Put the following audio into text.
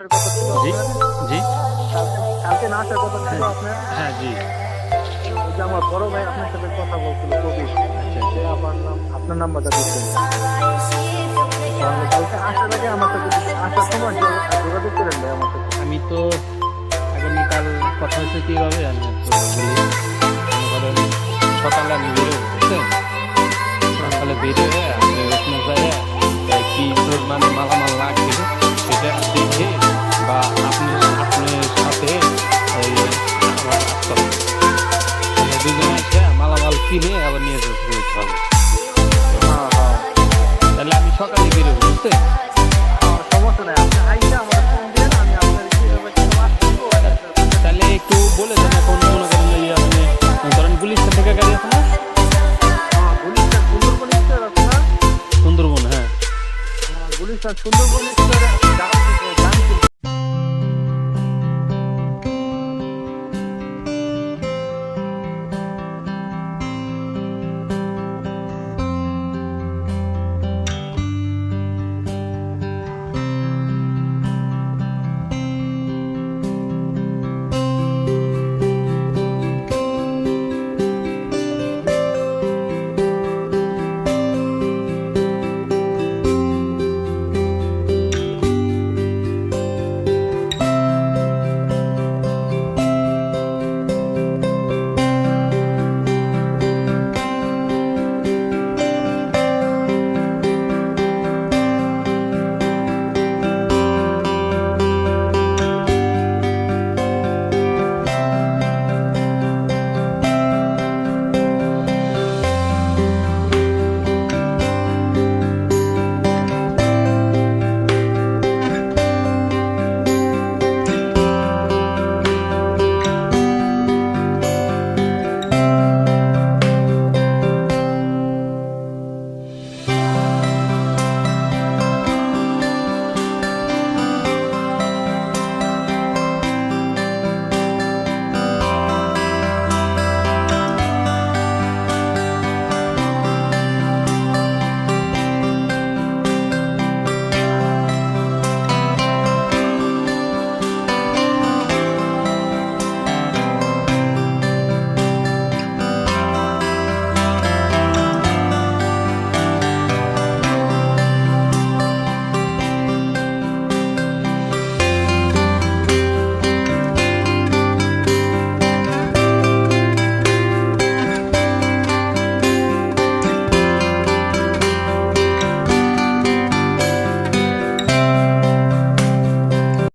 আসার কথা ছিল জি জি। কালকে না আসার কথা ছিল আপনার? হ্যাঁ জি। যে আমার বড় ভাই আপনার সাথে কথা বলছিল কবি আচ্ছা সে আমার নাম আপনার নাম্বারটা তাহলে কালকে আসার আগে আমার সাথে আসার সময় যোগ- যোগাযোগ করেন ভাই আমার সাথে। আমি তো আগামীকাল কথা হচ্ছে কীভাবে আমি সকালে আমি বেরোবো সকালে বেরোয় কিনে আবার নিয়ে যেতে যেতে হবে তাহলে আমি সকালে বেরোবো বুঝতে তাহলে একটু বলে দেন এখন মনে করেন আপনি ধরেন গুলিস্তান থেকে গাড়ি আছে সুন্দরবন হ্যাঁ সুন্দরবন